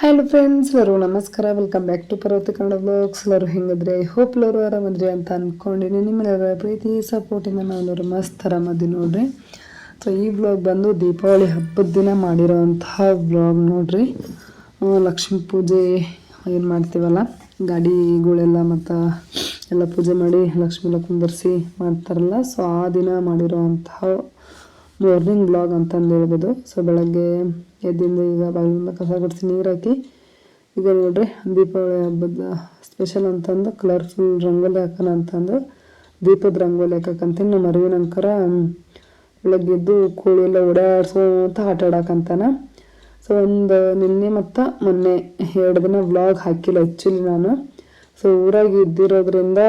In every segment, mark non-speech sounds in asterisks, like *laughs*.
Hello friends ಎಲ್ಲರೂ ನಮಸ್ಕಾರ. Welcome back to ಪರ್ವತ ಕನ್ನಡ ಬ್ಲಾಗ್ಸ್ ಎಲ್ಲರೂ ಹೆಂಗಿದ್ರೆ? ಹೋಪ್ ಎಲ್ಲರೂ ಆರಾಮದ್ರಿ ಅಂತ ಅಂದ್ಕೊಂಡಿನಿ ನಿಮ್ಮೆಲ್ಲರ ಪ್ರೀತಿ ಸಪೋರ್ಟಿಂದ ನಾವೆಲ್ಲರೂ ಮಸ್ತ್ ಆರಾಮದಿ ನೋಡ್ರಿ. ಸೊ ಈ ಬ್ಲಾಗ್ ಬಂದು ದೀಪಾವಳಿ ಹಬ್ಬದ ದಿನ ಮಾಡಿರೋಂತಹ ಬ್ಲಾಗ್ ನೋಡ್ರಿ. ಲಕ್ಷ್ಮೀ ಪೂಜೆ ಏನು ಮಾಡ್ತೀವಲ್ಲ? ಗಾಡಿಗಳೆಲ್ಲ ಮತ್ತು ಎಲ್ಲ ಪೂಜೆ ಮಾಡಿ ಲಕ್ಷ್ಮೀಲ ಕುಂದರ್ಸಿ ಮಾಡ್ತಾರಲ್ಲ. ಸೊ ಆ ದಿನ ಮಾಡಿರೋವಂತಹ ಮಾರ್ನಿಂಗ್ ಬ್ಲಾಗ್ ಅಂತಂದು ಹೇಳ್ಬೋದು. ಸೊ ಬೆಳಗ್ಗೆ ಎದ್ದಿಂದ ಈಗ ಬಾಗಿಲಿಂದ ಕಸ ಗುಡಿಸಿ ನೀರು ಹಾಕಿ, ಈಗ ನೋಡ್ರಿ ದೀಪಾವಳಿ ಹಬ್ಬದ ಸ್ಪೆಷಲ್ ಅಂತಂದು ಕಲರ್ಫುಲ್ ರಂಗೋಲಿ ಹಾಕೋಣ ಅಂತಂದು ದೀಪದ ರಂಗೋಲಿ ಹಾಕಕ್ಕಂತೀನಿ ನಮ್ಮ ಅರಿವಿನಂಕರ ಬೆಳಗ್ಗೆ ಎದ್ದು ಕೋಳಿ ಎಲ್ಲ ಓಡಾಡ್ಸೋತ ಆಟ ಆಡಕ್ಕಂತಾನ ಸೊ ಒಂದು ನಿನ್ನೆ ಮತ್ತು ಮೊನ್ನೆ ಎರಡು ದಿನ ವ್ಲಾಗ್ ಹಾಕಿಲ್ಲ ಆ್ಯಕ್ಚುಲಿ ನಾನು. ಸೊ ಊರಾಗಿ ಇದ್ದಿರೋದ್ರಿಂದ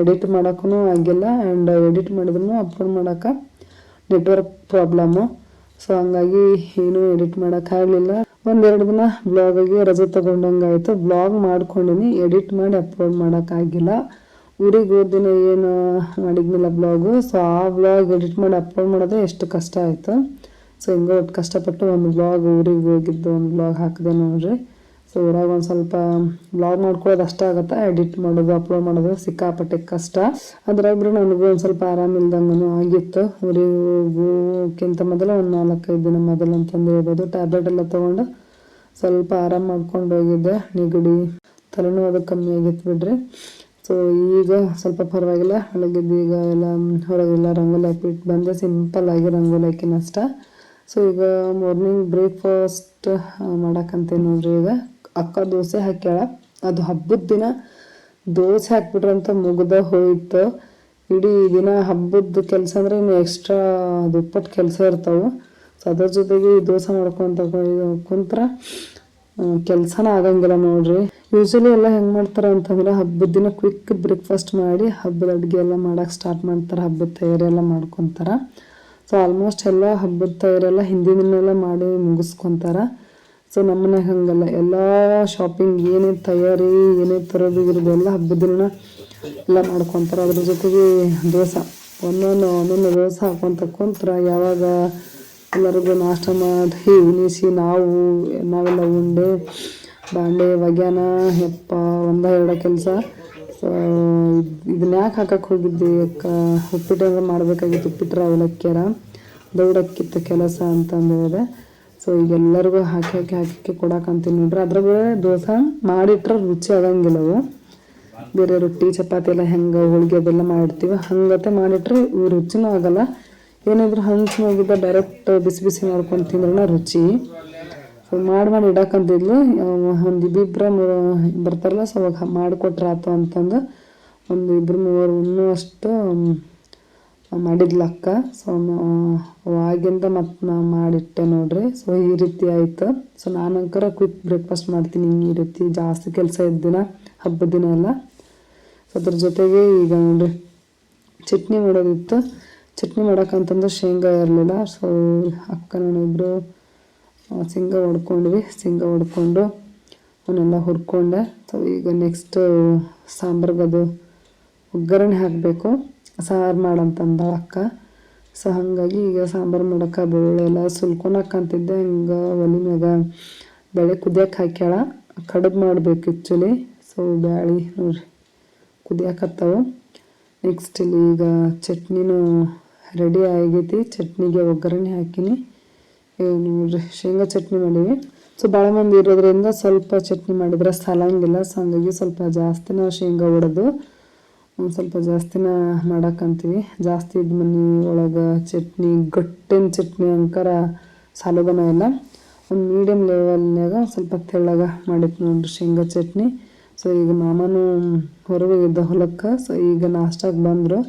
ಎಡಿಟ್ ಮಾಡೋಕ್ಕೂ ಆಗಿಲ್ಲ. ಆ್ಯಂಡ್ ಎಡಿಟ್ ಮಾಡಿದ್ರು ಅಪ್ಲೋಡ್ ಮಾಡೋಕೆ ನೆಟ್ವರ್ಕ್ ಪ್ರಾಬ್ಲಮ್ಮು ಸೊ ಹಂಗಾಗಿ ಏನೂ ಎಡಿಟ್ ಮಾಡೋಕ್ಕಾಗಲಿಲ್ಲ ಒಂದೆರಡು ದಿನ ಬ್ಲಾಗಿಗೆ ರಜೆ ತೊಗೊಂಡಂಗಾಯಿತು ಬ್ಲಾಗ್ ಮಾಡ್ಕೊಂಡಿನಿ, ಎಡಿಟ್ ಮಾಡಿ ಅಪ್ಲೋಡ್ ಮಾಡೋಕ್ಕಾಗಿಲ್ಲ ಊರಿಗೆ ಹೋದ ದಿನ ಏನು ಮಾಡಿದ್ನಿಲ್ಲ ಬ್ಲಾಗು. ಸೊ ಆ ಬ್ಲಾಗ್ ಎಡಿಟ್ ಮಾಡಿ ಅಪ್ಲೋಡ್ ಮಾಡೋದೇ ಎಷ್ಟು ಕಷ್ಟ ಆಯಿತು. ಸೊ ಹಿಂಗೆ ಕಷ್ಟಪಟ್ಟು ಒಂದು ಬ್ಲಾಗ್ ಊರಿಗೆ ಹೋಗಿದ್ದು, ಒಂದು ಬ್ಲಾಗ್ ಹಾಕಿದೆ ನೋಡ್ರಿ. ಸೊ ಇವಾಗ ಒಂದು ಸ್ವಲ್ಪ ಬ್ಲಾಗ್ ಮಾಡ್ಕೊಳ್ಳೋದು ಅಷ್ಟೇ ಆಗುತ್ತೆ ಎಡಿಟ್ ಮಾಡೋದು ಅಪ್ಲೋಡ್ ಮಾಡೋದು ಸಿಕ್ಕಾಪಟ್ಟೆ ಕಷ್ಟ. ಅದ್ರಾಗ್ಬಿಟ್ಟು ನನಗೂ ಒಂದು ಸ್ವಲ್ಪ ಆರಾಮಿಲ್ದಂಗೂ ಆಗಿತ್ತು. ಹೋಗೋಕ್ಕಿಂತ ಮೊದಲು ಒಂದು ನಾಲ್ಕೈದು ದಿನ ಮೊದಲು ಅಂತಂದು ಹೇಳ್ಬೋದು. ಟ್ಯಾಬ್ಲೆಟ್ ಎಲ್ಲ ತೊಗೊಂಡು ಸ್ವಲ್ಪ ಆರಾಮ್ ಮಾಡ್ಕೊಂಡು ಹೋಗಿದ್ದೆ. ನೆಗಡಿ, ತಲೆನೋವು ಅದು ಕಮ್ಮಿ ಆಗಿತ್ತು ಬಿಡ್ರಿ. ಸೊ ಈಗ ಸ್ವಲ್ಪ ಪರವಾಗಿಲ್ಲ. ಬೆಳಗ್ಗೆದ್ದು ಈಗ ಎಲ್ಲ ಹೊರಗೆಲ್ಲ ರಂಗೋಲಿ ಹಾಕ್ಬಿಟ್ಟು ಬಂದೆ. ಸಿಂಪಲ್ ಆಗಿ ರಂಗೋಲಿ ಹಾಕಿನ ಅಷ್ಟ ಸೊ ಈಗ ಮಾರ್ನಿಂಗ್ ಬ್ರೇಕ್ಫಾಸ್ಟ್ ಮಾಡೋಕ್ಕಂತೆ ನೋಡ್ರಿ ಈಗ? ಅಕ್ಕ ದೋಸೆ ಹಾಕ್ಯಾಳ. ಅದು ಹಬ್ಬದ ದಿನ ದೋಸೆ ಹಾಕ್ಬಿಟ್ರಂತ ಮುಗ್ದ ಹೋಯ್ತು. ಇಡೀ ದಿನ ಹಬ್ಬದ ಕೆಲಸ ಅಂದ್ರೆ ಇನ್ನು ಎಕ್ಸ್ಟ್ರಾ ದುಪ್ಪಟ್ಟು ಕೆಲಸ ಇರ್ತಾವೆ. ಸೊ ಅದ್ರ ಜೊತೆಗೆ ಈ ದೋಸೆ ಮಾಡ್ಕೊಂತ ಕುಂತ್ರ ಕೆಲಸನ ಆಗಂಗಿಲ್ಲ ನೋಡ್ರಿ. ಯೂಶಲಿ ಎಲ್ಲ ಹೆಂಗೆ ಮಾಡ್ತಾರೆ ಅಂತಂದ್ರೆ ಹಬ್ಬದ ದಿನ ಕ್ವಿಕ್ ಬ್ರೇಕ್ಫಾಸ್ಟ್ ಮಾಡಿ ಹಬ್ಬದ ಅಡುಗೆ ಎಲ್ಲ ಮಾಡಕ್ಕೆ ಸ್ಟಾರ್ಟ್ ಮಾಡ್ತಾರೆ, ಹಬ್ಬದ ತಯಾರಿ ಎಲ್ಲ ಮಾಡ್ಕೊತಾರ. ಸೊ ಆಲ್ಮೋಸ್ಟ್ ಎಲ್ಲ ಹಬ್ಬದ ತಯಾರಿ ಎಲ್ಲ ಹಿಂದಿನ ದಿನ ಮಾಡಿ ಮುಗಿಸ್ಕೊತಾರ. ಸೊ ನಮ್ಮನೆ ಹಂಗಲ್ಲ. ಎಲ್ಲ ಶಾಪಿಂಗ್ ಏನೇನು ತಯಾರಿ, ಏನೇ ತರೋದು ಇರೋದು, ಎಲ್ಲ ಹಬ್ಬದ ದಿನ ಎಲ್ಲ ಮಾಡ್ಕೊತಾರೆ. ಅದ್ರ ಜೊತೆಗೆ ದೋಸೆ. ಒಂದೊಂದು ಒಂದೊಂದು ದೋಸೆ ಹಾಕೊಂತ ಕುಂತ್ರ ಯಾವಾಗ ಎಲ್ಲರಿಗೂ ನಾಷ್ಟ ಮಾಡಿ ಉಣಿಸಿ ನಾವು, ನಾವೆಲ್ಲ ಉಂಡೆ, ಬಾಂಡೆ ಒಗ್ಯಾನ ಹೆಪ್ಪ ಒಂದ ಎರಡ ಕೆಲಸ. ಸೊ ಇದನ್ನ ಯಾಕೆ ಹಾಕಕ್ಕೆ ಹೋಗಿದ್ದೆ ಅಕ್ಕ? ಉಪ್ಪಿಟ್ಟು ಮಾಡಬೇಕಾಗಿತ್ತು ಉಪ್ಪಿಟ್ರ ಅವಲಕ್ಕಿಯರ ದೌಡಕ್ಕಿತ್ತು ಕೆಲಸ ಅಂತಂದು ಸೊ ಈಗ ಎಲ್ಲರಿಗೂ ಹಾಕಿ ಹಾಕಿ ಹಾಕಿ ಕೊಡಾಕಂತೀನಿ ನೋಡ್ರಿ. ಅದ್ರಾಗ ದೋಸೆ ಮಾಡಿಟ್ರೆ ರುಚಿ ಆಗಂಗಿಲ್ಲವು ಬೇರೆ ರೊಟ್ಟಿ, ಚಪಾತಿ ಎಲ್ಲ ಹೆಂಗೆ ಹೋಳಿಗೆ ಅದೆಲ್ಲ ಮಾಡಿರ್ತೀವಿ ಹಂಗತೆ ಮಾಡಿಟ್ರೆ ಇವು ರುಚಿನೂ ಆಗಲ್ಲ. ಏನಾದರೂ ಹೋಗಿದ್ದ ಡೈರೆಕ್ಟ್ ಬಿಸಿ ಬಿಸಿ ಮಾಡ್ಕೊಂಡು ತಿಂದ್ರನ ರುಚಿ. ಸೊ ಮಾಡಿ ಮಾಡಿ ಇಡಕ್ಕಂತಿದ್ಲು ಒಂದು ಇಬ್ಬಿಬ್ರ ಬರ್ತಾರಲ್ಲ, ಸೊ ಅವಾಗ ಮಾಡಿಕೊಟ್ರೆ ಆತು ಅಂತಂದು. ಒಂದು ಇಬ್ರು ಮೂವರು, ಇನ್ನೂ ಮಾಡಿದ್ಲು ಅಕ್ಕ. ಸೊ ಆಗಿಂದ ಮತ್ತೆ ನಾ ಮಾಡಿಟ್ಟೆ ನೋಡ್ರಿ. ಸೊ ಈ ರೀತಿ ಆಯ್ತು. ಸೊ ನಾನಂಕರ ಕ್ವಿಕ್ ಬ್ರೇಕ್ಫಾಸ್ಟ್ ಮಾಡ್ತೀನಿ. ಈ ರೀತಿ ಜಾಸ್ತಿ ಕೆಲಸ ಇದ್ದ ದಿನ ಹಬ್ಬದ ದಿನ ಎಲ್ಲ. ಸೊ ಅದ್ರ ಜೊತೆಗೆ ಈಗ ನೋಡ್ರಿ, ಚಟ್ನಿ ಮಾಡೋದಿತ್ತು. ಚಟ್ನಿ ಮಾಡೋಕ್ಕಂತಂದ್ರೆ ಶೇಂಗಾ ಇರಲಿಲ್ಲ. ಸೊ ಅಕ್ಕ ನಾನಿಬ್ಬರು ಶೇಂಗಾ ಹೊಡ್ಕೊಂಡ್ವಿ ಶೇಂಗಾ ಹೊಡ್ಕೊಂಡು ಅವನ್ನೆಲ್ಲ ಹುರ್ಕೊಂಡೆ. ಸೊ ಈಗ ನೆಕ್ಸ್ಟ್ ಸಾಂಬಾರ್ಗದು ಒಗ್ಗರಣೆ ಹಾಕಬೇಕು. ಸಾರು ಮಾಡಂತಂದ ಅಕ್ಕ. ಸೊ, ಹಾಗಾಗಿ ಈಗ ಸಾಂಬಾರು ಮಾಡೋಕೆ ಬೆಳ್ಳುಳ್ಳಿ ಎಲ್ಲ ಸುಲ್ಕೊಳಕ್ಕಂತಿದ್ದೆ ಹಿಂಗೆ ಒಲೆ ಮ್ಯಾಗ ಬೆಳೆ ಕುದಿಯಕ್ಕೆ ಹಾಕ್ಯಾಳ. ಕಡುಬು ಮಾಡಬೇಕು ಆ್ಯಕ್ಚುಲಿ ಸೊ ಬ್ಯಾಳಿ ನೋಡ್ರಿ, ಕುದಿಯಾಕತ್ತವು. ನೆಕ್ಸ್ಟ್ ಇಲ್ಲಿ ಈಗ ಚಟ್ನಿನೂ ರೆಡಿ ಆಗೈತಿ. ಚಟ್ನಿಗೆ ಒಗ್ಗರಣೆ ಹಾಕಿನಿ. ನೋಡ್ರಿ, ಶೇಂಗಾ ಚಟ್ನಿ ಮಾಡೀವಿ. ಸೊ ಭಾಳ ಮಂದಿ ಇರೋದ್ರಿಂದ ಸ್ವಲ್ಪ ಚಟ್ನಿ ಮಾಡಿದ್ರೆ ಸಲಂಗಿಲ್ಲ. ಸೊ ಹಂಗಾಗಿ ಸ್ವಲ್ಪ ಜಾಸ್ತಿನ ಶೇಂಗಾ ಹೊಡೆದು ಸ್ವಲ್ಪ ಜಾಸ್ತಿನ ಮಾಡಕ್ಕಂತೀವಿ ಜಾಸ್ತಿ ಇದ್ದ ಮನೆ ಒಳಗೆ ಚಟ್ನಿ, ಗಟ್ಟಿನ ಚಟ್ನಿ ಅಂಕರ ಸಾಲೋದನ ಎಲ್ಲ ಒಂದು ಮೀಡಿಯಮ್ ಲೆವೆಲ್ನಾಗ ಸ್ವಲ್ಪ ತೆಳ್ಳಗ ಮಾಡಿತ್ತು ನೋಡ್ರಿ ಶೇಂಗಾ ಚಟ್ನಿ. ಸೊ ಈಗ ಮಾಮನೂ ಹೊರಗೆ ಇದ್ದ ಹೊಲಕ್ಕೆ ಸೊ ಈಗ ನಾಷ್ಟಾಗೆ ಬಂದರು.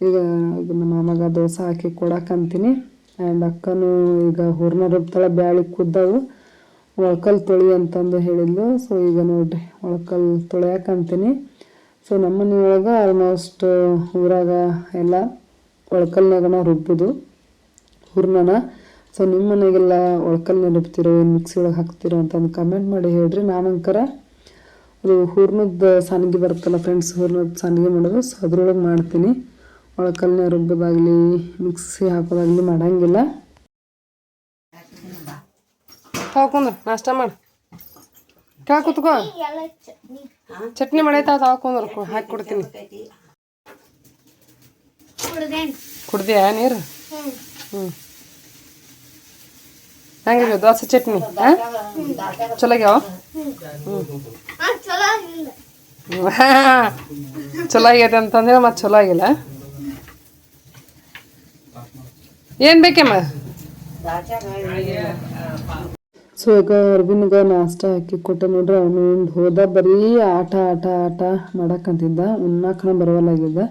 ಈಗ ನಮ್ಮ ಮಾಮಗ ದೋಸೆ ಹಾಕಿ ಕೊಡಕ್ಕಂತೀನಿ ಆ್ಯಂಡ್ ಅಕ್ಕನೂ ಈಗ ಹೂರ್ಣ ರುಬ್ತಾಳೆ ಬ್ಯಾಳಿ ಕುದ್ದವು. ಒಳ್ಕಲ್ ತೊಳಿ ಅಂತಂದು ಹೇಳಿದ್ಲು. ಸೊ ಈಗ ನೋಡ್ರಿ, ಒಳ್ಕಲ್ ತೊಳೆಯಕ್ಕಂತೀನಿ ಸೊ ನಮ್ಮ ಮನೆಯೊಳಗೆ ಆಲ್ಮೋಸ್ಟ್ ಊರಾಗ ಎಲ್ಲ ಒಳ್ಕಲ್ನಾಗನ ರುಬ್ಬೋದು ಹೂರ್ಣನ. ಸೊ ನಿಮ್ಮ ಮನೆಗೆಲ್ಲ ಒಳ್ಕಲ್ನ ರುಬ್ತಿರೋ ಏನು ಮಿಕ್ಸಿ ಒಳಗೆ ಹಾಕ್ತಿರೋ ಅಂತಂದು ಕಮೆಂಟ್ ಮಾಡಿ ಹೇಳ್ರಿ. ನಾನಂಕರ ಅದು ಹೂರ್ಣದ ಸಾನಿಗೆ ಬರುತ್ತಲ್ಲ ಫ್ರೆಂಡ್ಸ್ ಹೂರ್ಣದ ಸಾನಿಗೆ ಮಾಡೋದು. ಸೊ ಅದ್ರೊಳಗೆ ಮಾಡ್ತೀನಿ. ಒಳಕಲ್ನ ರುಬ್ಬೋದಾಗಲಿ ಮಿಕ್ಸಿ ಹಾಕೋದಾಗಲಿ ಮಾಡಂಗಿಲ್ಲ. ಹಾಕೊಂಡ್ರೆ ನಾಷ್ಟ ಮಾಡಿ. ಕಾ ಕುತ್ಕೋ. ಚಟ್ನಿ ಮಾಡೈತ ಅದು ಹಾಕೊಂಡ್ರು ಹಾಕಿ ಕೊಡ್ತೀನಿ. ಕುಡ್ದ್ಯಾ ನೀರು? ಹ್ಞೂ ಹೆಂಗಿದೆ ದೋಸೆ ಚಟ್ನಿ, ಹಾಂ? ಚಲೋ ಆಗ್ಯಾವ *laughs* ಚಲೋ ಆಗೈತೆ ಅಂತಂದ್ರೆ ಮತ್ತೆ ಚಲೋ ಆಗಿಲ್ಲ ಏನು ಬೇಕಮ್ಮ? ಸೊ ಈಗ ಅರ್ಬಿನ್ಗ ನಾಷ್ಟ ಹಾಕಿ ಕೊಟ್ಟೆ ನೋಡ್ರಿ, ಅವನು ಹೋದ ಬರೀ ಆಟ ಆಟ ಆಟ ಮಾಡಕ್ಕಂತಿದ್ದ ಉಣ್ಣಾಕನ ಬರವಲ್ಲಾಗಿದ್ದ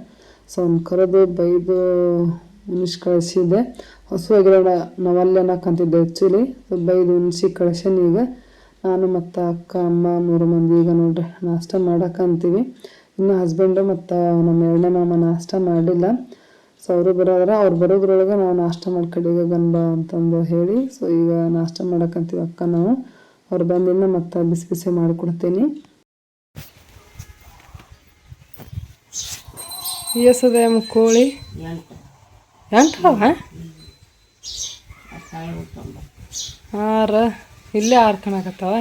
ಸೊ ಅವ್ನು ಕರೆದು ಬೈದು ಉಣಿಸ್ ಕಳಿಸಿದ್ದೆ. ಹಸುವಾಗಿರೋ ನಾವಲ್ಲಿ ಅನ್ನಕ್ಕಂತಿದ್ದೆ ಆ್ಯಕ್ಚುಲಿ ಸೊ ಬೈದು ಉಣಿಸಿ ಕಳಿಸೇನಿ ಈಗ. ನಾನು ಮತ್ತು ಅಕ್ಕ, ಅಮ್ಮ ಮೂರು ಮಂದಿ ಈಗ ನೋಡ್ರಿ, ನಾಷ್ಟ ಮಾಡಕ್ಕಂತೀವಿ ಇನ್ನು ಹಸ್ಬೆಂಡು ಮತ್ತು ನಮ್ಮ ಎರಡನೇ ಮಾಮ ನಾಷ್ಟ ಮಾಡಿಲ್ಲ. ಸೊ ಅವರು ಬರೋದ್ರ ಅವ್ರು ಬರೋದ್ರೊಳಗೆ ನಾವು ನಾಷ್ಟ ಮಾಡಿ ಕಡೆಗೆ ಗಂಬ ಅಂತಂದು ಹೇಳಿ. ಸೊ ಈಗ ನಾಷ್ಟ ಮಾಡಕ್ಕಂತೀವಿ ಅಕ್ಕ ನಾವು. ಅವ್ರು ಬಂದಿನ ಮತ್ತೆ ಬಿಸಿ ಬಿಸಿ ಮಾಡಿಕೊಡ್ತೀನಿ. ಕೋಳಿ. ಆರ ಆರು. ಇಲ್ಲೇ ಆರು ಕಣಕತ್ತಾವ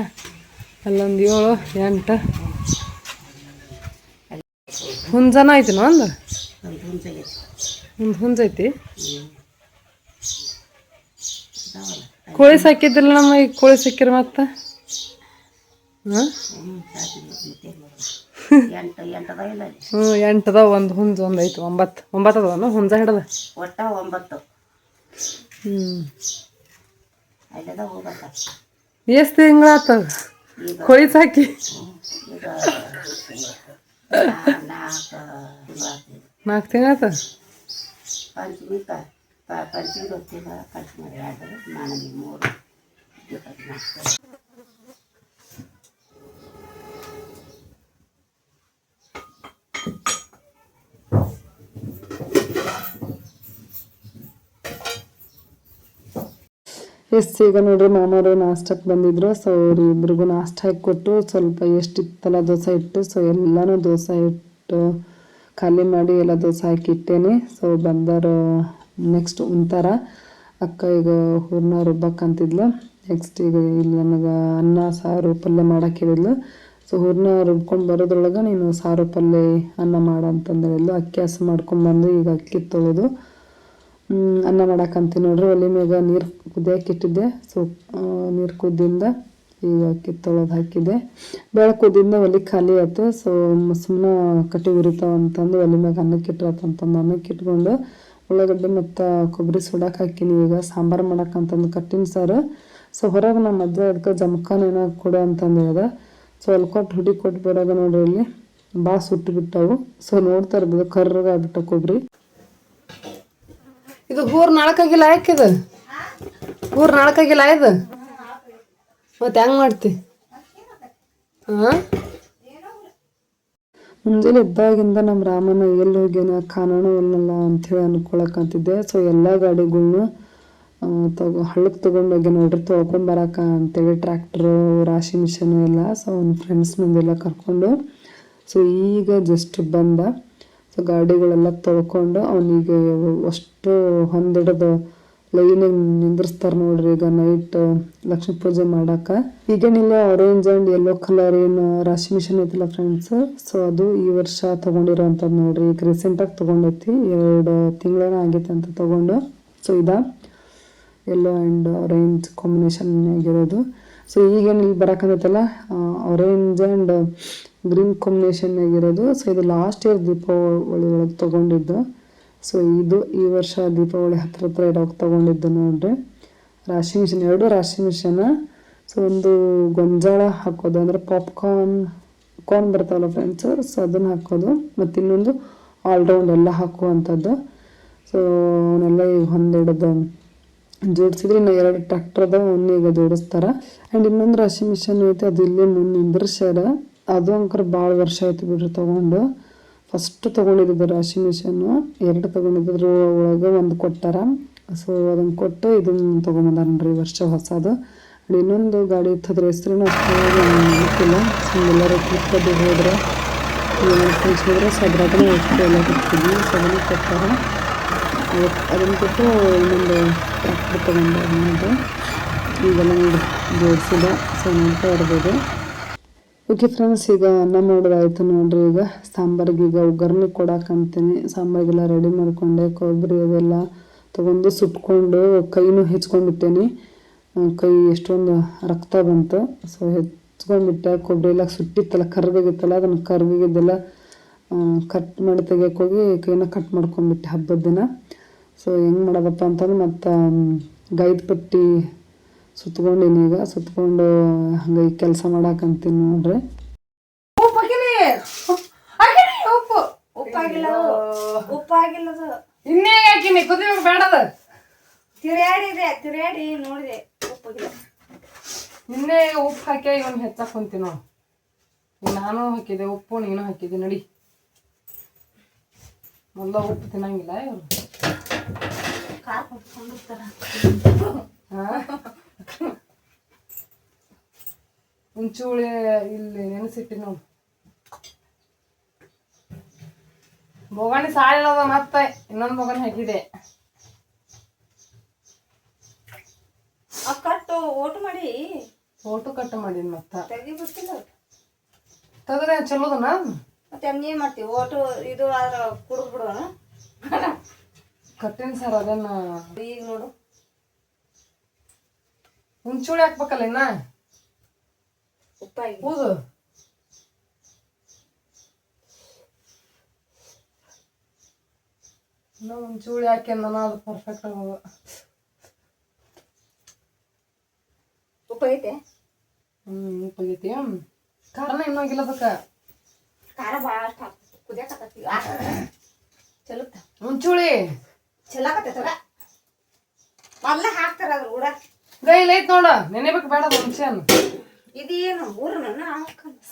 ಅಲ್ಲೊಂದು ಏಳು, ಎಂಟು. ಹುಂಜನ ಆಯ್ತು ಒಂದು? ಒಂದು ಹೊಂದೈತಿ ಕೋಳಿ ಸಾಕಿದ್ದಿಲ್ಲ ನಮ್ಮ ಈಗ ಕೋಳಿ ಸಿಕ್ಕಿರ ಮತ್ತೆ? ಹ್ಞೂ ಎಂಟು ಅದಾವ ಒಂದು ಹುಂಜ ಒಂದು ಐತಿ ಒಂಬತ್ತು. ಒಂಬತ್ತು ಅದಾವ ಹುಂಜ ಹಿಡ್ದ ಒಟ್ಟ ಒಂಬತ್ತು. ಹ್ಞೂ ಎಷ್ಟು ತಿಂಗಳಾತದ ಕೋಳಿ ಸಾಕಿ? ನಾಲ್ಕು ತಿಂಗಳಾತ ಪಂಚಮಿ ಪಂಚಮಿ ಗೊತ್ತಿಲ್ಲ ಪಂಚಮಿ ಎರಡು ಮಾನವಿ ಮೂರು ನಾಲ್ಕು ಎಸ್, ಈಗ ನೋಡ್ರಿ ಮಾಮರು ನಾಷ್ಟಕ್ಕೆ ಬಂದಿದ್ರು. ಸೊ ಅವ್ರು ಇಬ್ರಿಗೂ ನಾಷ್ಟ ಹಾಕಿ ಕೊಟ್ಟು ಸ್ವಲ್ಪ ಎಷ್ಟಿತ್ತಲ್ಲ ದೋಸೆ ಇಟ್ಟು ಸೊ ಎಲ್ಲಾನು ದೋಸೆ ಇಟ್ಟು ಖಾಲಿ ಮಾಡಿ ಎಲ್ಲ ದೋಸೆ ಹಾಕಿ ಇಟ್ಟೇನಿ. ಸೊ ಬಂದರು ನೆಕ್ಸ್ಟ್ ಉಂತಾರ ಅಕ್ಕ ಈಗ ಹೂರ್ಣ ರುಬ್ಬಕ್ಕಂತಿದ್ಲು ನೆಕ್ಸ್ಟ್ ಈಗ ಇಲ್ಲಿ ನನಗೆ ಅನ್ನ, ಸಾರು, ಪಲ್ಯ ಮಾಡಕ್ಕೆ ಹೇಳಿದ್ಲು. ಸೊ ಹೂರ್ಣ ರುಬ್ಕೊಂಡು ಬರೋದ್ರೊಳಗೆ ನೀನು ಸಾರು, ಪಲ್ಯ, ಅನ್ನ ಮಾಡು ಅಂತಂದೇಳಿದ್ಲು ಅಕ್ಕಿ ಹಸು ಮಾಡ್ಕೊಂಡ್ಬಂದು ಈಗ ಅಕ್ಕಿ ತೊಳೆದು ಅನ್ನ ಮಾಡಕ್ಕಂತೀನಿ ನೋಡ್ರಿ. ಒಲೆ ಮ್ಯಾಗ ನೀರು ಕುದಿಯಕ್ಕೆ ಇಟ್ಟಿದ್ದೆ. ಸೊ ನೀರು ಕುದ್ದಿಂದ ಈಗ ಅಕ್ಕಿ ತೊಳೆದು ಹಾಕಿದೆ. ಬೆಳೆ ಕುದ್ದಿಂದ ಒಲೆ ಖಾಲಿ ಆಯ್ತು. ಸೊ ಸುಮ್ಮನೆ ಕಟ್ಟಿ ಉರಿತಾವ ಅಂತಂದು ಒಲೆ ಮ್ಯಾಗ ಅನ್ನಕ್ಕೆ ಇಟ್ರಾತ ಅಂತಂದು ಅನ್ನಕ್ಕೆ ಇಟ್ಕೊಂಡು ಉಳ್ಳಾಗಡ್ಡೆ ಮತ್ತು ಕೊಬ್ಬರಿ ಸುಡಕ್ಕೆ ಹಾಕಿನಿ. ಈಗ ಸಾಂಬಾರು ಮಾಡೋಕ್ಕಂತಂದು ಕಟ್ಟಿನ ಸಾರು. ಸೊ ಹೊರಗೆ ನಮ್ಮ ಮದುವೆ ಅದಕ್ಕೆ ಜಮಖಾನೇನ ಕೊಡು ಅಂತಂದು ಹೇಳ್ದೆ. ಸೊ ಅಲ್ಲಿ ಕೊಟ್ಟು ಹುಡಿ ಕೊಟ್ಟು ಬರೋದು ನೋಡ್ರಿ ಇಲ್ಲಿ. ಭಾಳ ಸುಟ್ಟು ಬಿಟ್ಟವು. ಸೊ ನೋಡ್ತಾ ಇರ್ಬೋದು. ಕರ್ರಗಾಗ್ಬಿಟ್ಟ ಕೊಬ್ಬರಿ ಇದು ಹೂರ್ ನಾಳಕಾಗಿಲ್ಲ ಯಾಕಿದು ಹೂರ್ ನಾಳಕಾಗಿಲ್ಲ ಇದು? ಮತ್ತೆ ಹೆಂಗೆ ಮಾಡ್ತಿ? ಮುಂಜಾನೆ ಇದ್ದಾಗಿಂದ ನಮ್ಮ ರಾಮನ ಎಲ್ಲಿ ಹೋಗ್ಯಾನ? ಕಾಣೋಣ ಎಲ್ಲಲ್ಲ ಅಂಥೇಳಿ ಅನ್ಕೊಳಕಂತಿದ್ದೆ ಸೊ ಎಲ್ಲ ಗಾಡಿಗಳ್ನು ತಗೋ ಹಳ್ಳಕ್ಕೆ ತೊಗೊಂಡು ಹೋಗಿ ನೋಡ್ರಿ ಬರಾಕ ಅಂತೇಳಿ ಟ್ರ್ಯಾಕ್ಟ್ರು ರಾಶಿ ಮಿಷನ್ ಎಲ್ಲ ಸೊ ಅವ್ನ ಫ್ರೆಂಡ್ಸ್ ಮುಂದೆಲ್ಲ ಕರ್ಕೊಂಡು. ಸೊ ಈಗ ಜಸ್ಟ್ ಬಂದ. ಸೊ ಗಾಡಿಗಳೆಲ್ಲ ತೊಳ್ಕೊಂಡು ಅವನಿಗೆ ಅಷ್ಟು ಹೊಂದಿಡೋದು ಲೈನಿಗೆ ನಿಂದ್ರಿಸ್ತಾರೆ ನೋಡ್ರಿ ಈಗ ನೈಟ್ ಲಕ್ಷ್ಮಿ ಪೂಜೆ ಮಾಡಕ್ಕೆ ಈಗೇನಿಲ್ಲ ಆರೆಂಜ್ ಆ್ಯಂಡ್ ಯೆಲ್ಲೋ ಕಲರ್ ಏನು ರಾಶಿ ಮಿಷನ್ ಐತಿಲ್ಲ ಫ್ರೆಂಡ್ಸ್ ಸೊ ಅದು ಈ ವರ್ಷ ತೊಗೊಂಡಿರೋಂಥದ್ದು ನೋಡ್ರಿ. ಈಗ ರೀಸೆಂಟಾಗಿ ತಗೊಂಡೈತಿ. ಎರಡು ತಿಂಗಳೇನ ಆಗೈತೆ ಅಂತ ತಗೊಂಡು. ಸೊ ಇದಾ ಯೆಲ್ಲೋ ಆ್ಯಂಡ್ ಆರೆಂಜ್ ಕಾಂಬಿನೇಷನ್ ಆಗಿರೋದು. ಸೊ ಈಗೇನು ಇಲ್ಲಿ ಬರಕತ್ತೈತಲ್ಲ ಆರೆಂಜ್ ಆ್ಯಂಡ್ ಗ್ರೀನ್ ಕಾಂಬಿನೇಷನ್ ಆಗಿರೋದು. ಸೊ ಇದು ಲಾಸ್ಟ್ ಇಯರ್ ದೀಪಾವಳಿ ಒಳಗೆ ತೊಗೊಂಡಿದ್ದು. ಸೊ ಇದು ಈ ವರ್ಷ ದೀಪಾವಳಿ ಹತ್ರ ಹತ್ರ ಇಡೋಕೆ ತೊಗೊಂಡಿದ್ದು ನೋಡ್ರಿ. ರಾಶಿ ಮಿಷನ್, ಎರಡು ರಾಶಿ ಮಿಷನ್. ಸೊ ಒಂದು ಗೊಂಜಾಳ ಹಾಕೋದು, ಅಂದರೆ ಪಾಪ್ಕಾರ್ನ್ ಕಾರ್ನ್ ಬರ್ತಾವಲ್ಲ ಫ್ರೆಂಡ್ಸ್ ಸೊ ಅದನ್ನು ಹಾಕೋದು. ಮತ್ತು ಇನ್ನೊಂದು ಆಲ್ರೌಂಡ್ ಎಲ್ಲ ಹಾಕುವಂಥದ್ದು. ಸೊ ಅವನ್ನೆಲ್ಲ ಈಗ ಹೊಂದಿಡೋದು. ಜೋಡಿಸಿದ್ರೆ ಇನ್ನು ಎರಡು ಟ್ರ್ಯಾಕ್ಟ್ರದ ಅದಾವ ಅವನ್ನ ಈಗ ಜೋಡಿಸ್ತಾರೆ. ಆ್ಯಂಡ್ ಇನ್ನೊಂದು ರಾಶಿ ಮಿಷನ್ ಐತೆ, ಅದು ಇಲ್ಲೇ ಮುಂದೆ ನಿಂದ್ರಿಸ್ಯಾರ ಅದು. ಅಂಕರ್ ಭಾಳ ವರ್ಷ ಆಯ್ತು ಬಿಡ್ರಿ ತೊಗೊಂಡು. ಫಸ್ಟ್ ತೊಗೊಂಡಿದ್ದು ರಾಶಿ ಮಿಷನ್ನು ಎರಡು ತಗೊಂಡಿದ್ರು ಒಳಗೆ ಒಂದು ಕೊಟ್ಟಾರ. ಸೊ ಅದನ್ನು ಕೊಟ್ಟು ಇದನ್ನು ತೊಗೊಂಬಂದಾರ ನೋಡ್ರಿ ವರ್ಷ ಹೊಸದು. ಇನ್ನೊಂದು ಗಾಡಿ ಇತ್ತದ್ರ ಹೆಸರಿನ ಹೆಸ್ರೇನು ಅಷ್ಟು ಗೊತ್ತಿಲ್ಲ. ಎಲ್ಲರೂ ಹೋದ್ರೆ ಫ್ರೆಂಡ್ಸ್ ಹೋದ್ರೆ ಸೊ ಅದ್ರಾಗನೇ ಎಷ್ಟು ಎಲ್ಲ ಕೊಟ್ಟಾರ. ಅದನ್ನು ಕೊಟ್ಟು ಇನ್ನೊಂದು ಟ್ರ್ಯಾಕ್ಟರ್ ತೊಗೊಂಡು ಅನ್ನೋದು ಈಗೆಲ್ಲ ಜೋಡಿಸಿದ ಸೊ ನೋಡ್ತಾ ಇರ್ಬೋದು. ಓಕೆ ಫ್ರೆಂಡ್ಸ್ ಈಗ ಅನ್ನ ಮಾಡೋದಾಯ್ತು ನೋಡ್ರಿ, ಈಗ ಸಾಂಬಾರಿಗೆ ಈಗ ಒಗ್ಗರಣೆ ಕೊಡಾಕಂತೀನಿ ಸಾಂಬಾರಿಗೆಲ್ಲ ರೆಡಿ ಮಾಡಿಕೊಂಡೆ, ಕೊಬ್ಬರಿ ಅದೆಲ್ಲ ತಗೊಂಡು ಸುಟ್ಕೊಂಡು ಕೈನೂ ಹೆಚ್ಕೊಂಡ್ಬಿಟ್ಟೇನಿ. ಕೈ ಎಷ್ಟೊಂದು ರಕ್ತ ಬಂತು. ಸೊ ಹೆಚ್ಕೊಂಡ್ಬಿಟ್ಟೆ, ಕೊಬ್ಬರಿ ಎಲ್ಲ ಸುಟ್ಟಿತ್ತಲ್ಲ ಕರ್ಗಾಗಿತ್ತಲ್ಲ ಅದನ್ನು ಕರ್ಗಾಗಿದ್ದೆಲ್ಲ ಕಟ್ ಮಾಡಿ ತೆಗಿಯೋಕ್ಕೋಗಿ ಕೈನ ಕಟ್ ಮಾಡ್ಕೊಂಡ್ಬಿಟ್ಟೆ ಹಬ್ಬದ ದಿನ. ಸೊ ಹೆಂಗೆ ಮಾಡೋದಪ್ಪ ಅಂತಂದ್ರೆ ಮತ್ತು ಗೈದ್ ಪಟ್ಟಿ ಸುತ್ಕೊಂಡಿನಿ ಈಗ ಸುತ್ಕೊಂಡು ಹಂಗೆ ಕೆಲಸ ಮಾಡಾಕಂತೀನಿ ನೋಡ್ರಿ. ಉಪ್ಪು ಹಾಕಿನಿ ಹಾಕಿನಿ ಉಪ್ಪು. ಉಪ್ಪಾಗಿಲ್ಲ ಅದು. ಇನ್ನೇ ಹಾಕಿನಿ ಕುದಿಬೇಕು ಬೇಡದ ತಿರ್ಯಾಡಿದೆ ತಿರ್ಯಾಡಿ ನೋಡಿದೆ. ಉಪ್ಪಾಗಿಲ್ಲ. ನಿನ್ನೆ ಉಪ್ಪು ಹಾಕಿ ಇವನ್ ಹೆಚ್ಚಾಕ್ ಕುಂತೀನಿ ನಾವು ನಾನು ಹಾಕಿದೆ ಉಪ್ಪು ನೀನು ಹಾಕಿದೆ ನಡಿ. ಮೊದಲ ಉಪ್ಪು ತಿನ್ನಂಗಿಲ್ಲ ಇವ್ರು ಹುಂಚುಳಿ ಇಲ್ಲಿ ನೆನೆಸಿಟ್ಟಿ ನಾವು ಬೋಗಾಣಿ ಸಾಳಿಲ್ಲದ ಮತ್ತೆ ಇನ್ನೊಂದು ಬೋಗಾಣಿ ಹಾಕಿದೆ. ಕಟ್ಟು ಓಟು ಮಾಡಿ. ಓಟು ಕಟ್ ಮಾಡೀನಿ ಮತ್ತ. ತೆಗಿ ತಗದ್ರೆ ಚಲೋದನ? ಮತ್ತೆ ಹಂಗೇನ್ ಮಾಡ್ತೀವಿ ಓಟು ಇದು ಆದ್ರ ಕುಡಿದ್ ಬಿಡೋಣ. ಕಟ್ಟಿನ ಸರ್ ಅದನ್ನ. ಈಗ ನೋಡು. ಹುಂಚುಳಿ ಹಾಕ್ಬೇಕಲ್ಲ ಇನ್ನ? ಉಪ್ಪಾಗಿ. ಹೌದು. ಇನ್ನ ಹುಂಚುಳಿ ಹಾಕಿ ನಾನು ಅದು ಪರ್ಫೆಕ್ಟ್ ಆಗೋದು ಉಪ್ಪಾಗೈತೆ ಹ್ಮ್ ಉಪ್ಪಾಗೈತಿ ಕಾರಣ ಇನ್ನೂ ಆಗಿಲ್ಲ ಅದಕ್ಕೆ. ಖಾರ ಭಾಳ ಕುದಿಯಾಕತ್ತಿ ಚಲುತ್ತ ಹುಂಚುಳಿ ಚಲಾಕತ್ತೈತಲ್ಲ ಮೊದ್ಲ ಹಾಕ್ತಾರ ಅದ್ರ ಕೂಡ ಗೈಲ್ ಐತ್ ನೋಡ. ನೆನೆಬೇಕು ಬೇಡ ಮುಂಚೆನ್ ಇದೇನು ಊರನ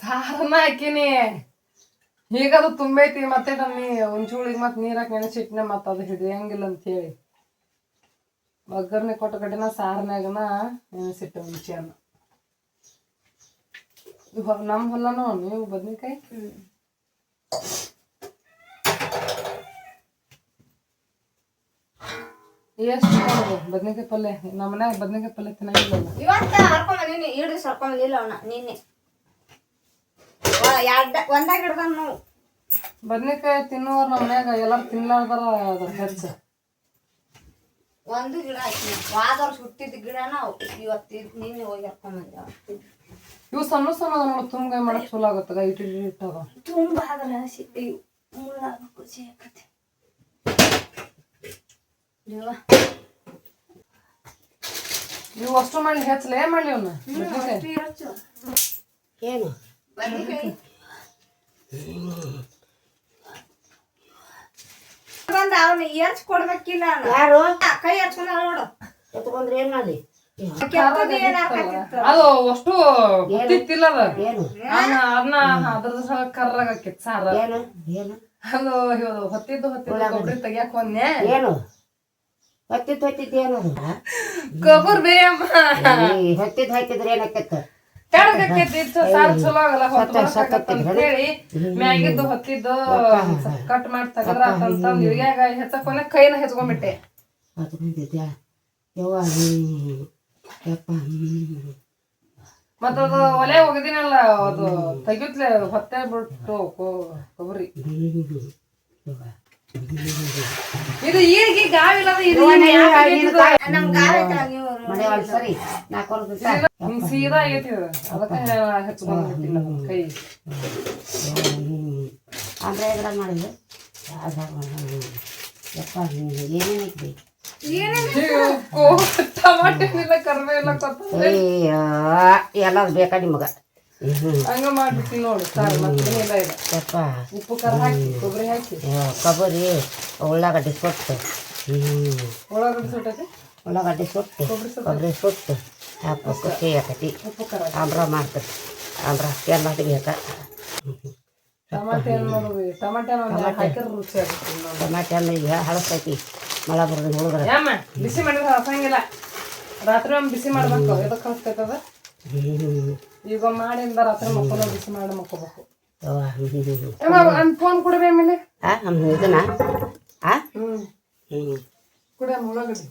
ಸಾರನ್ನ ಹಾಕಿನಿ. ಈಗದು ತುಂಬೈತಿ ಮತ್ತೆ ನಮ್ಮ ಹುಣ್ಚೂಳಿಗೆ ಮತ್ತೆ ನೀರಾಕ್ ನೆನೆಸಿಟ್ನೆ ಮತ್ತೆ ಅದು ಹಿಡಿಯಂಗಿಲ್ಲ ಅಂತ ಹೇಳಿ ಒಗ್ಗರ್ನೆ ಕೊಟ್ಟ ಕಡೆನ ಸಾರನ್ಯಾಗನ ನೆನೆಸಿಟ್ಟೆ ಹುಂಚೆಯನ್ನು ನಮ್ಮ ಹೊಲನು ನೀವು ಬದ್ನಿಕಾಯಿ? ಎಷ್ಟು ಬದ್ನಿಕಾಯಿ ಪಲ್ಯ ನಮ್ಮ ಮನ್ಯಾಗ ಬದ್ನಿಕಾಯಿ ಪಲ್ಯ ತಿನ್ನಂಗಿಲ್ಲಲ್ಲ ಇವತ್ತ ಹರ್ಕೊಂಬ ನೀನು ಹಿಡಿದು ಸರ್ಕೊಂಬಲಿಲ್ಲ ಅವನ ನಿನ್ನೆ. ಎರಡ ಒಂದಾಗ ಹಿಡ್ದಾನ ನಾವು. ಬದ್ನಿಕಾಯಿ ತಿನ್ನೋರು ನಮ್ಮ ಮನ್ಯಾಗ ಎಲ್ಲಾರು ತಿನ್ಲಾರ್ದಾರ ಅದ್ರ ಹೆಚ್ಚ. ಒಂದು ಗಿಡ ಹಾಕಿ ವಾದ ವರ್ಷ ಹುಟ್ಟಿದ ಗಿಡನ ಇವತ್ತು ನಿನ್ನೆ ಹೋಗಿ ಹರ್ಕೊಂಬಂದೆ ಇವು ಸಣ್ಣ ಸಣ್ಣ ನೋಡು ತುಂಬ ಮಾಡಕ್ ಚಲೋ ಆಗತ್ತದ ಇಟ್ಟು ಇಟ್ಟದ ತುಂಬ ಮುಳ್ಳಾಗಬೇಕು ಸಿಗತ್ತೆ ಇವು ಅಷ್ಟು ಮಾಡಿ ಹೆಚ್ಚಲೇ ಮಾಡ್ಲಿ ಅವನ್ನ ಏನು? ಬಂದ ಅವನು ಎರ್ಚ್ ಕೊಡ್ಬೇಕಿಲ್ಲ ಯಾರು? ಕೈ ಹಚ್ಕೊಂಡ ನೋಡು. ಎತ್ಕೊಂಡ್ರೆ ಏನ್ ಮಾಡಿ ಅದು ಅಷ್ಟು ಗೊತ್ತಿತ್ತಿಲ್ಲ ಅದ ಅದನ್ನ ಅದನ್ನ ಅದ್ರದ ಕರ್ರಾಗ ಆಕಿತ್ ಸಾರ. ಏನು? ಏನು? ಅದು ಹೊತ್ತಿದ್ದು ಹೊತ್ತಿದ್ದು ಕೊಬ್ಬರಿ ತೆಗಿಯಕ್ ಒಂದ್ನೆ ಏನು? ಹೊತ್ತಿದ್ ಹೊತ್ತಿದ್ ಏನು ಗೊಬ್ಬರ ಬೇಯಮ್ಮ. ಹೊತ್ತಿದ್ ಹಾಕಿದ್ರೆ ಏನಾಕತ್ತ ಕೆಳಗಕ್ಕೈತಿ ಸಾರು ಚಲೋ ಆಗಲ್ಲ ಹೊತ್ತು ಅಂತ ಹೇಳಿ ಮ್ಯಾಗಿದ್ದು ಹೊತ್ತಿದ್ದು ಕಟ್ ಮಾಡಿ ತೆಗದ್ರ ಅಂತಂದ್ ಇಳಿಯಾಗ ಹೆಚ್ಚಕೊಂಡೆ ಕೈನ ಹೆಚ್ಕೊಂಡ್ಬಿಟ್ಟೆ. ಹತ್ಕೊಂಡಿದ್ಯಾ ಯವ್ವ ಯಪ್ಪ ಮತ್ತ ಅದು ಒಲೆ ಒಗದಿನಲ್ಲ ಅದು ತೆಗಿತ್ಲೆ ಹೊತ್ತೆ ಬಿಟ್ಟು ಕಬರಿ ಕೊಬ್ಬರಿ. ಇದು ಈರಿಗೆ ಗಾವಿಲ್ಲ ನಮ್ ನೀವು ಸರಿ ನಾಲ್ಕು ಸೀದಾ ಆಗೈತಿ ಇದು. ಅದಕ್ಕೆ ಹಚ್ಕೊಂಡ್ಬಿಟ್ಟಿಲ್ಲ ಕೈ. ಅಂದ್ರೆ ಇದ್ರ ಮಾಡಿದ್ರು ಯಪ್ಪ ಏನೇನು ಐತಿ ಟಮಾಟೆ ಇಲ್ಲ ಎಲ್ಲದು ಬೇಕಾ ನಿಮಗೆ? ಹಂಗ ಮಾಡ್ಬಿಟ್ಟು ನೋಡು ಸಾರು ಮತ್ತೆ ಇಲ್ಲ ಉಪ್ಪು ಖಾರ ಹಾಕಿ ಕೊಬ್ಬರಿ ಹಾಕಿ. ಕೊಬ್ಬರಿ ಉಳ್ಳಾಗಡ್ಡಿ ಸೊಟ್ಟು. ಉಳ್ಳಾಗಡ್ಡಿ ಸುಟ್ಟೈತಿ ಉಳ್ಳಾಗಡ್ಡಿ ಸೊಟ್ಟು ಕೊಬ್ಬರಿ ಸೊಟ್ಟು. ಹಾಕ್ಬೇಕು ಮಾಡ್ತದೆ ಆಮ್ರ ಎಲ್ಲ ಬೇಕಾ ಟಮಾಟೆ ಏನ್ ಮಾಡೋದು ಟಮಾಟೆ ಹಾಕಿದ್ರೆ ರುಚಿ ಆಗುತ್ತೆ ಇನ್ನೊಂದು. ಟಮಾಟೆ ಹಣ್ಣು ಈಗ ಹಳಸ್ತೈತಿ ಮಳೆ ಬರೋದು ಹುಡುಗರ ಬಿಸಿ ಮಾಡಿದ್ರೆ ಹಸಂಗಿಲ್ಲ ರಾತ್ರಿ ಒಮ್ಮೆ ಬಿಸಿ ಮಾಡ್ಬೇಕು. ಎದಕ್ಕೆ ಕಳಿಸ್ತೈತದ ಈಗ ಮಾಡಿಂದ ಅಂದ್ರೆ ಮಕ್ಕಳು ಮಕ್ಕೊಳ್ಳೋ ಬಿಸಿ ಮಾಡಿ ಮಕ್ಕೋಬೇಕು. ಫೋನ್ ಕೊಡಬೇ ಆಮೇಲೆ. ಆ ಹಮ್ ಇದನ್ನ? ಆ? ಉಳ್ಳಾಗಡ್ಡಿ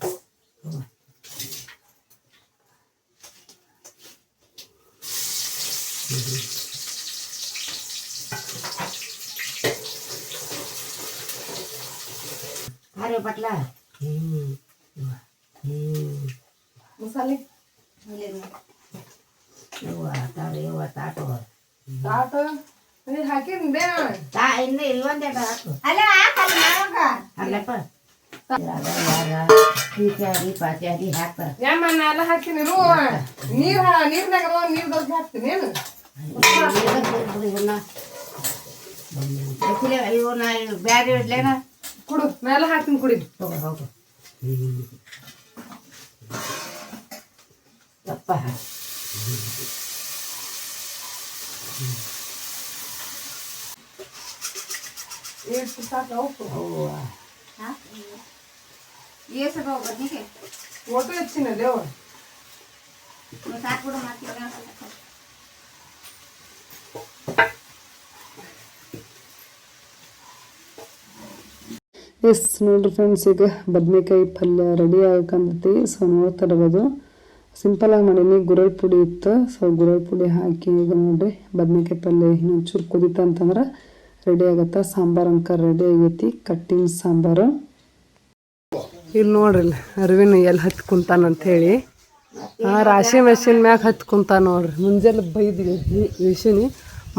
ಬಟ್ಲ ಮಸಾಲೆ. ಯವ್ವ ತಾಡು ಯವ್ವ ತಾಟು. ತಾಟ? ನೀರ್ ಹಾಕಿನ್ ಬೇ ತಾ ಇನ್ನು ಇಲ್ಲೊಂದೇಟ ಹಾಕು. ಅಲ್ಲಪ್ಪ. ಯಾರ ಪೀಚಾಡಿ ಪಾಚಾಡಿ ಹಾಕ್ತಾರ ಯಮ್ಮ ನಾ ಎಲ್ಲ ಹಾಕಿನಿ ಇರು ನೀರು ಹಾ- ನೀರ್ನಾಗ ನೀರು ನೀರ್ ದೊಡ್ಡ ಹಾಕ್ತೀನಿ ಏನು? ಅಯ್ಯೋ ನಾ ಬ್ಯಾರೆ ಇಡ್ಲೇನ? ಕುಡು ನಾ ಎಲ್ಲ ಹಾಕ್ತೀನಿ ಕುಡಿ. ಹೋಗ ಹೋಗು. ಯಪ್ಪ. ಎಷ್ಟು ಸಾಕು ಒಟ್ಟು ಹೆಚ್ಚಿನ ದೇವ ಎಸ್ ನೋಡ್ರಿ ಫ್ರೆಂಡ್ಸ್ ಈಗ ಬದ್ನೆಕಾಯಿ ಪಲ್ಯ ರೆಡಿ ಆಗಕ್ಕಂತೈತಿ ಸೊ ನೋಡ್ತಾ ಇರ್ಬೋದು. ಸಿಂಪಲಾಗಿ ಮಾಡೀನಿ ಗುರಳ್ ಪುಡಿ ಇತ್ತು. ಸೊ ಗುರಳ್ ಪುಡಿ ಹಾಕಿ ಈಗ ನೋಡ್ರಿ, ಬದನೆಕಾಯಿ ಪಲ್ಯ ಇನ್ನೊಂಚೂರು ಕುದಿತ ಅಂತಂದ್ರೆ ರೆಡಿ ಆಗತ್ತೆ? ಸಾಂಬಾರು ಅಂಕ ರೆಡಿ ಆಗೈತಿ. ಕಟ್ಟಿನ ಸಾಂಬಾರು. ಇಲ್ಲಿ ನೋಡ್ರಿ ಅರಿವಿನ ಎಲ್ಲಿ ಹತ್ತು ಕುಂತಾನಂತ ಹೇಳಿ ಆ ರಾಶಿ ಮೆಷಿನ್ ಮ್ಯಾಗ ಹತ್ತು ಕುಂತಾನ ನೋಡ್ರಿ. ಮುಂಜಾನೆ ಬೈದು ವಿಷಿನಿ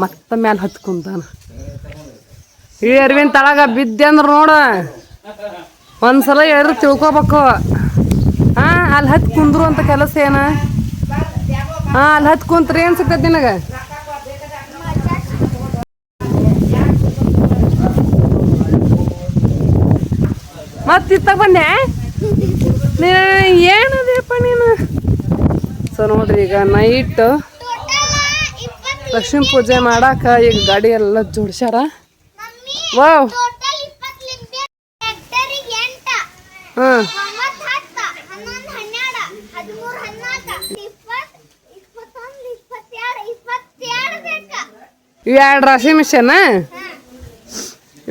ಮತ್ತೆ ಮ್ಯಾಲ ಹತ್ತು ಕುಂತಾನ. ಈ ಅರವಿನ ತಳಗ ಬಿದ್ದೆ ಅಂದ್ರೆ ನೋಡ, ಒಂದ್ಸಲ ಎರಡು ತಿಳ್ಕೊಬೇಕು. ಅಲ್ಲಿ ಹತ್ತು ಕುಂದ್ರು ಅಂತ ಕೆಲಸ ಏನ? ಹಾ ಅಲ್ಲಿ ಹತ್ತು ಕುಂತ್ರಿ ಏನು ಸಿಗ್ತೈತಿ ನಿನಗೆ? ಮತ್ತೆ ಇತ್ತಾಗ ಬಂದೆ ಏನದಪ್ಪ ನೀನು? ಸೊ ನೋಡ್ರಿ ಈಗ ನೈಟ್ ಲಕ್ಷ್ಮೀ ಪೂಜೆ ಮಾಡಾಕ ಈಗ ಗಾಡಿ ಎಲ್ಲ ಜೋಡಿಸ್ಯಾರ. ವಾವ್. ಟೋಟಲ್ ಇವೆರಡು ರಾಶಿ ಮಿಷನ್?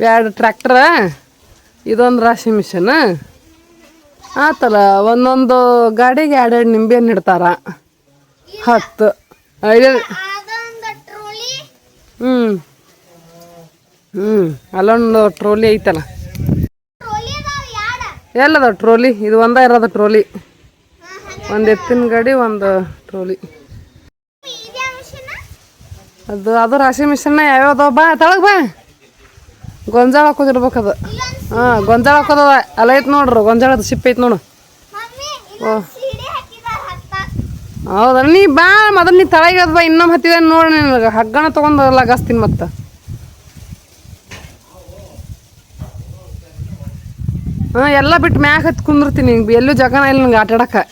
ಎರಡು ಟ್ರ್ಯಾಕ್ಟರ್? ಇದೊಂದು ರಾಶಿ ಮಿಷನ್? ಆತಲ್ಲ ಒಂದೊಂದು ಗಾಡಿಗೆ ಎರಡೆರಡು ನಿಂಬೆಯನ್ನು ಇಡ್ತಾರ. ಹತ್ತು. ಐದು. ಹ್ಞೂ ಹ್ಞೂ ಅಲ್ಲೊಂದು ಟ್ರೋಲಿ ಐತಲ್ಲ. ಎಲ್ಲದ ಟ್ರೋಲಿ. ಇದು ಒಂದ ಇರೋದು ಟ್ರೋಲಿ. ಒಂದು ಎತ್ತಿನ ಗಾಡಿ ಒಂದು ಟ್ರೋಲಿ. ಅದು ಅದು ರಾಶಿ ಮಿಷನ್ನ ಯಾವ್ಯಾವ ಬಾ ತಳಗೆ ಬಾ. ಗೊಂಜಾಳ ಹಾಕೋದಿರ್ಬೇಕು ಅದು ಹಾಂ ಗೊಂಜಾಳ ಹಾಕೋದವ ಅಲ್ಲ ಐತೆ ನೋಡ್ರಿ ಗೊಂಜಾಳದ ಸಿಪ್ ಐತೆ ನೋಡು. ಮಮ್ಮಿ ಹೌದ ನೀ ಬಾ ಮೊದಲು ನೀ ತಳಗೆ ಅದ್ ಬಾ ಇನ್ನೊಮ್ಮೆ ಹತ್ತಿದ ನೋಡಿ ನಿನಗೆ. ಹಗ್ಗಣ ತೊಗೊಂಡು ಲಗಾಸ್ತೀನಿ ಮತ್ತೆ. ಹಾಂ ಎಲ್ಲ ಬಿಟ್ಟು ಮ್ಯಾಗ ಹತ್ತಿ ಕುಂದಿರ್ತೀನಿ. ಎಲ್ಲೂ ಜಗನ ಇಲ್ಲ ನಂಗೆ ಆಟ ಆಡಕ್ಕೆ